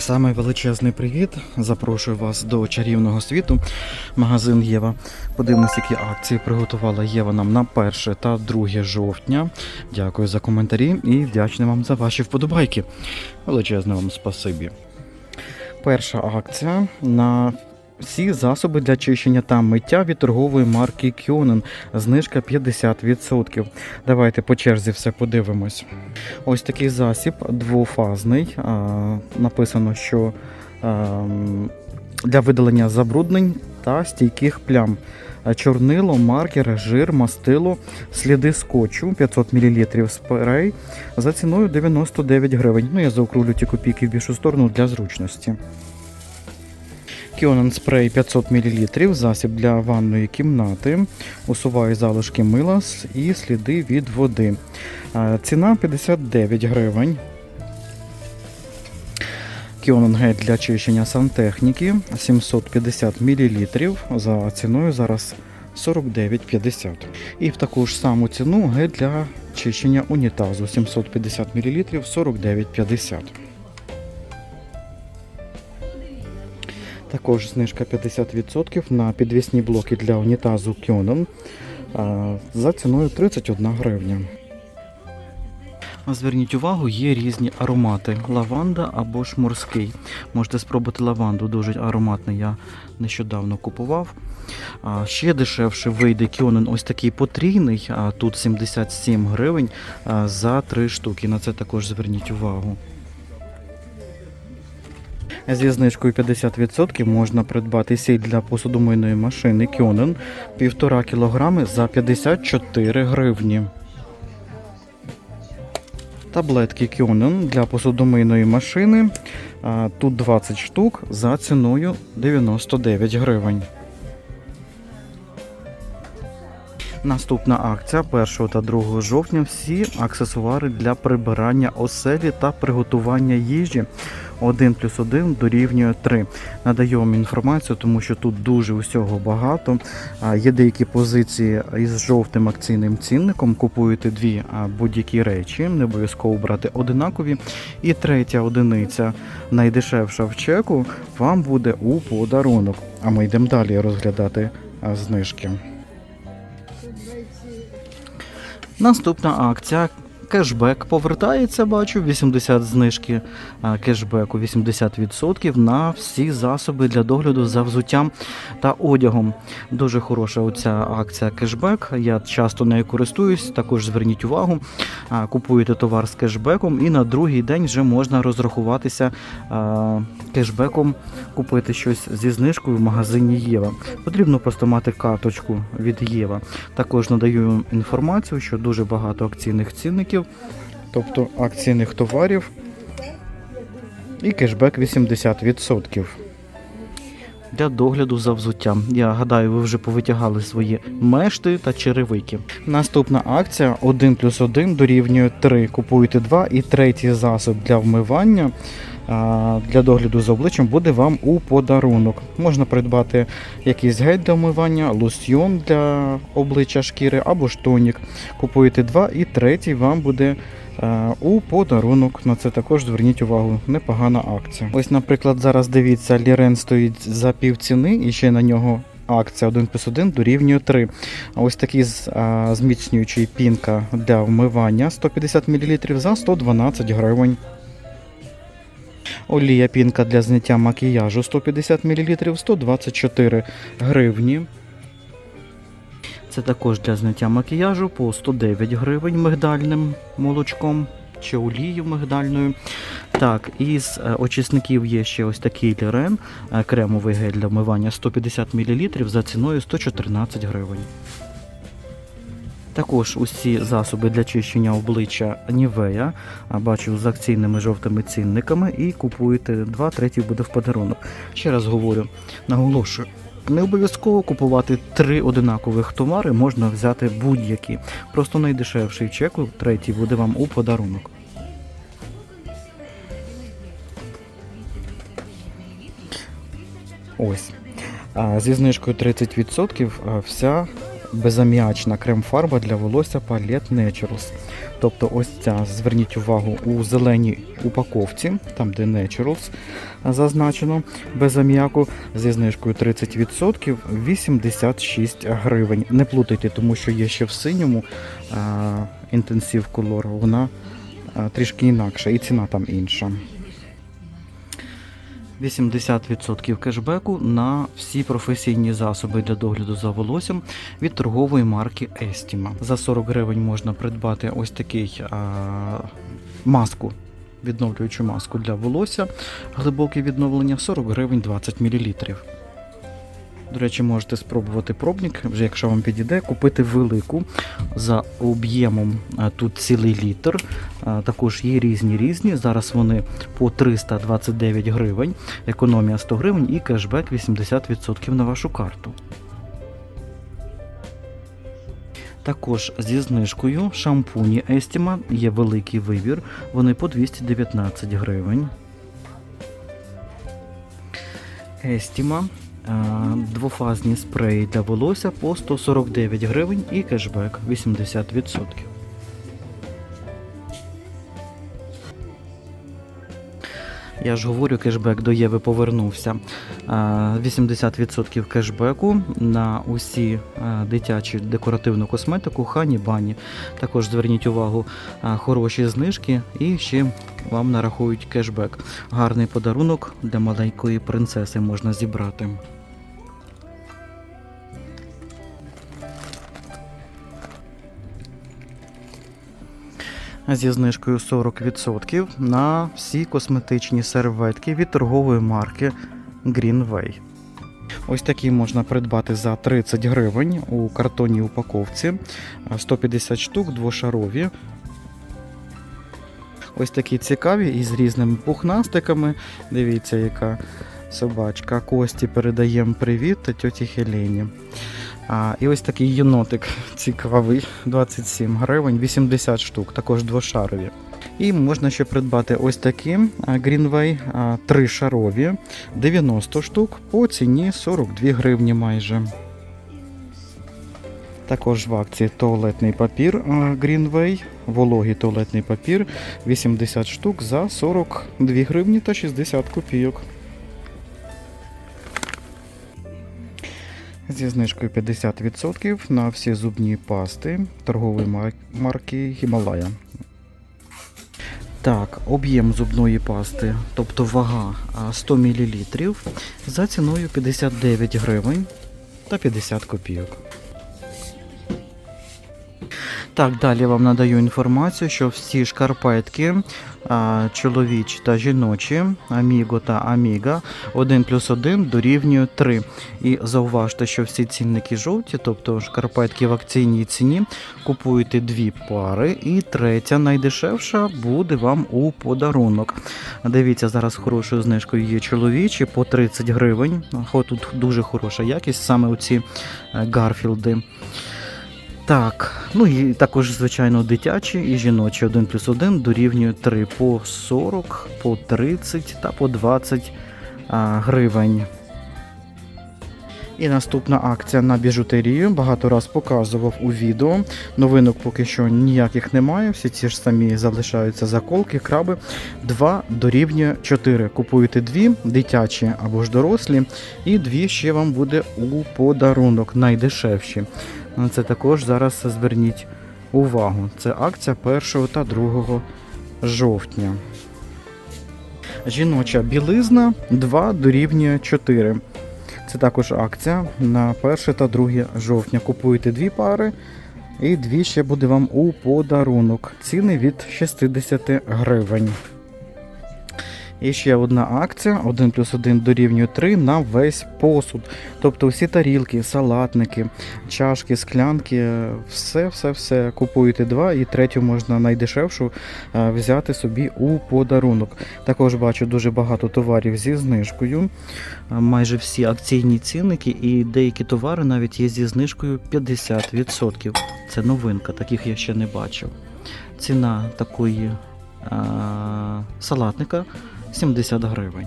Саме величезний привіт. Запрошую вас до чарівного світу. Магазин Єва. Подивимось, які акції приготувала Єва нам на 1 та 2 жовтня. Дякую за коментарі і вдячний вам за ваші вподобайки. Величезне вам спасибі. Перша акція на всі засоби для чищення та миття від торгової марки Кьонен. Знижка 50%. Давайте по черзі все подивимось. Ось такий засіб двофазний. Написано, що ем, для видалення забруднень та стійких плям. Чорнило, маркер, жир, мастило, сліди скотчу 500 мл спрей за ціною 99 гривень. Ну, я заокруглю ті копійки в більшу сторону для зручності. Кіонен спрей 500 мл, засіб для ванної кімнати, усуває залишки мила і сліди від води. Ціна 59 гривень. Кіонен гель для чищення сантехніки 750 мл за ціною зараз 49,50. І в таку ж саму ціну гель для чищення унітазу 750 мл 49,50. Також знижка 50% на підвісні блоки для унітазу Кьонен за ціною 31 гривня. Зверніть увагу, є різні аромати: лаванда або ж морський. Можете спробувати лаванду, дуже ароматний. Я нещодавно купував. А, ще дешевше вийде Кьонен ось такий потрійний, а тут 77 гривень за 3 штуки. На це також зверніть увагу. Зі знижкою 50% можна придбати сіль для посудомийної машини Кьонен 1,5 кг за 54 гривні. Таблетки Кьонен для посудомийної машини. Тут 20 штук за ціною 99 гривень. Наступна акція 1 та 2 жовтня. Всі аксесуари для прибирання оселі та приготування їжі. 1 плюс 1 дорівнює 3. Надаю вам інформацію, тому що тут дуже усього багато. Є деякі позиції із жовтим акційним цінником. Купуєте дві будь-які речі, не обов'язково брати одинакові. І третя одиниця, найдешевша в чеку, вам буде у подарунок. А ми йдемо далі розглядати знижки. Наступна акція. Кешбек повертається, бачу, 80 знижки кешбеку, 80% на всі засоби для догляду за взуттям та одягом. Дуже хороша оця акція кешбек. Я часто нею користуюсь. Також зверніть увагу. Купуєте товар з кешбеком, і на другий день вже можна розрахуватися кешбеком, купити щось зі знижкою в магазині Єва. Потрібно просто мати карточку від Єва. Також надаю інформацію, що дуже багато акційних цінників, тобто акційних товарів і кешбек 80%. Для догляду за взуттям. Я гадаю, ви вже повитягали свої мешти та черевики. Наступна акція 1 плюс 1 дорівнює 3. Купуйте 2 і третій засоб для вмивання. Для догляду за обличчям буде вам у подарунок. Можна придбати якийсь гель для вмивання, лосьйон для обличчя шкіри або ж тонік. Купуєте два і третій вам буде е, у подарунок. На це також зверніть увагу. Непогана акція. Ось, наприклад, зараз дивіться, Лірен стоїть за пів ціни і ще на нього. Акція 1 плюс 1 дорівнює 3. А ось такий зміцнюючий пінка для вмивання 150 мл за 112 гривень. Олія пінка для зняття макіяжу 150 мл 124 гривні. Це також для зняття макіяжу по 109 гривень мигдальним молочком чи олією мигдальною. Так, із е, очисників є ще ось такий лірен, е, кремовий гель для вмивання 150 мл за ціною 114 гривень. Також усі засоби для чищення обличчя Нівея, бачу з акційними жовтими цінниками, і купуєте два, третій буде в подарунок. Ще раз говорю, наголошую. Не обов'язково купувати три одинакових товари, можна взяти будь-які. Просто найдешевший чеку, третій буде вам у подарунок. Ось. Зі знижкою 30% вся безаміачна крем-фарба для волосся Palette Naturals. Тобто ось ця, зверніть увагу, у зеленій упаковці, там де Naturals зазначено, без аміаку, зі знижкою 30% 86 гривень. Не плутайте, тому що є ще в синьому інтенсив колор, вона трішки інакша і ціна там інша. 80% кешбеку на всі професійні засоби для догляду за волоссям від торгової марки Estima. За 40 гривень можна придбати ось такий а, маску, відновлюючу маску для волосся. Глибоке відновлення 40 гривень 20 мл. До речі, можете спробувати пробник, вже якщо вам підійде, купити велику за об'ємом тут цілий літр. Також є різні різні. Зараз вони по 329 гривень, економія 100 гривень і кешбек 80% на вашу карту. Також зі знижкою шампуні Estima є великий вибір, вони по 219 гривень. Estima е, двофазні спреї для волосся по 149 гривень і кешбек 80%. Я ж говорю, кешбек до Єви повернувся. А, 80% кешбеку на усі дитячі декоративну косметику Хані Бані. Також зверніть увагу, хороші знижки і ще вам нарахують кешбек. Гарний подарунок для маленької принцеси можна зібрати. Зі знижкою 40% на всі косметичні серветки від торгової марки Greenway. Ось такі можна придбати за 30 гривень у картонній упаковці. 150 штук, двошарові. Ось такі цікаві із різними пухнастиками. Дивіться, яка собачка. Кості передаємо привіт тьоті Хелені. А, і ось такий єнотик цікавий, 27 гривень, 80 штук, також двошарові. І можна ще придбати ось такі Greenway, тришарові, 90 штук по ціні 42 гривні майже. Також в акції туалетний папір Greenway, вологий туалетний папір 80 штук за 42 гривні та 60 копійок. Зі знижкою 50% на всі зубні пасти торгової марки Гімалая. Так, об'єм зубної пасти, тобто вага 100 мл за ціною 59 гривень та 50 копійок. Так, далі вам надаю інформацію, що всі шкарпетки а, чоловічі та жіночі, Аміго та Аміга 1 плюс 1 дорівнює 3. І зауважте, що всі цінники жовті, тобто шкарпетки в акційній ціні, купуєте дві пари, і третя найдешевша буде вам у подарунок. Дивіться, зараз хорошою знижкою є чоловічі по 30 гривень. Тут дуже хороша якість, саме оці е, Гарфілди. Так, ну і також, звичайно, дитячі і жіночі 1 плюс 1 дорівнює 3 по 40, по 30 та по 20 а, гривень. І наступна акція на біжутерію. Багато раз показував у відео. Новинок поки що ніяких немає. Всі ці ж самі залишаються заколки, краби. 2 дорівнює 4. Купуєте дві, дитячі або ж дорослі, і дві ще вам буде у подарунок, найдешевші. На це також зараз зверніть увагу. Це акція 1 та 2 жовтня. Жіноча білизна 2 дорівнює 4. Це також акція на 1 та 2 жовтня. Купуєте дві пари, і дві ще буде вам у подарунок. Ціни від 60 гривень. І ще одна акція: 1 плюс 1 дорівнює 3 на весь посуд. Тобто всі тарілки, салатники, чашки, склянки, все, все, все. Купуєте два і третю можна найдешевшу е, взяти собі у подарунок. Також бачу дуже багато товарів зі знижкою. Е, Майже всі акційні цінники і деякі товари навіть є зі знижкою 50%. Це новинка, таких я ще не бачив. Ціна такої е, салатника 70 гривень.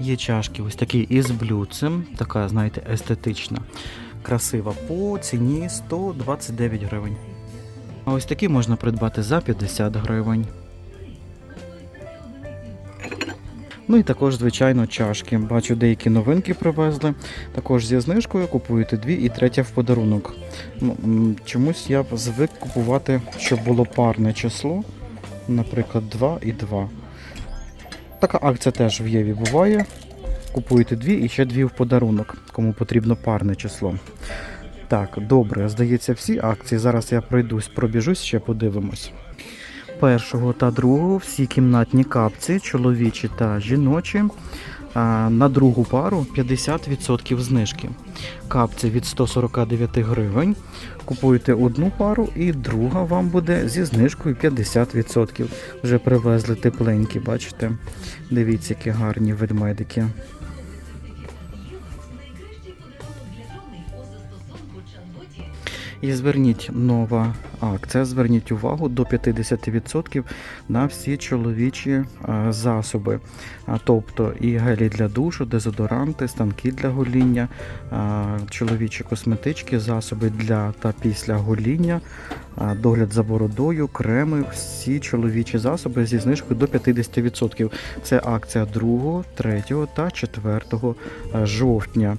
Є чашки ось такі із блюдцем, така, знаєте, естетична, красива по ціні 129 гривень. А ось такі можна придбати за 50 гривень. Ну і також, звичайно, чашки. Бачу, деякі новинки привезли. Також зі знижкою купуєте дві і третя в подарунок. Ну, чомусь я звик купувати, щоб було парне число. Наприклад, 2 і 2. Така акція теж в Єві буває. Купуєте дві і ще дві в подарунок, кому потрібно парне число. Так, добре, здається, всі акції. Зараз я пройдусь, пробіжусь, ще подивимось. Першого та другого всі кімнатні капці, чоловічі та жіночі. На другу пару 50% знижки. Капці від 149 гривень. Купуєте одну пару, і друга вам буде зі знижкою 50%. Вже привезли тепленькі, бачите? Дивіться, які гарні ведмедики. І зверніть нова акція, зверніть увагу до 50% на всі чоловічі е, засоби. Тобто і гелі для душу, дезодоранти, станки для гоління, чоловічі косметички, засоби для та після гоління, догляд за бородою, креми, всі чоловічі засоби зі знижкою до 50%. Це акція 2, 3 та 4 е, жовтня.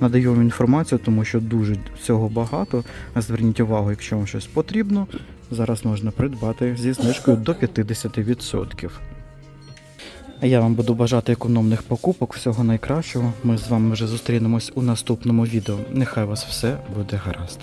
Надаю вам інформацію, тому що дуже всього багато. Зверніть увагу, якщо вам щось потрібно, зараз можна придбати зі знижкою до 50%. А я вам буду бажати економних покупок, всього найкращого. Ми з вами вже зустрінемось у наступному відео. Нехай вас все буде гаразд.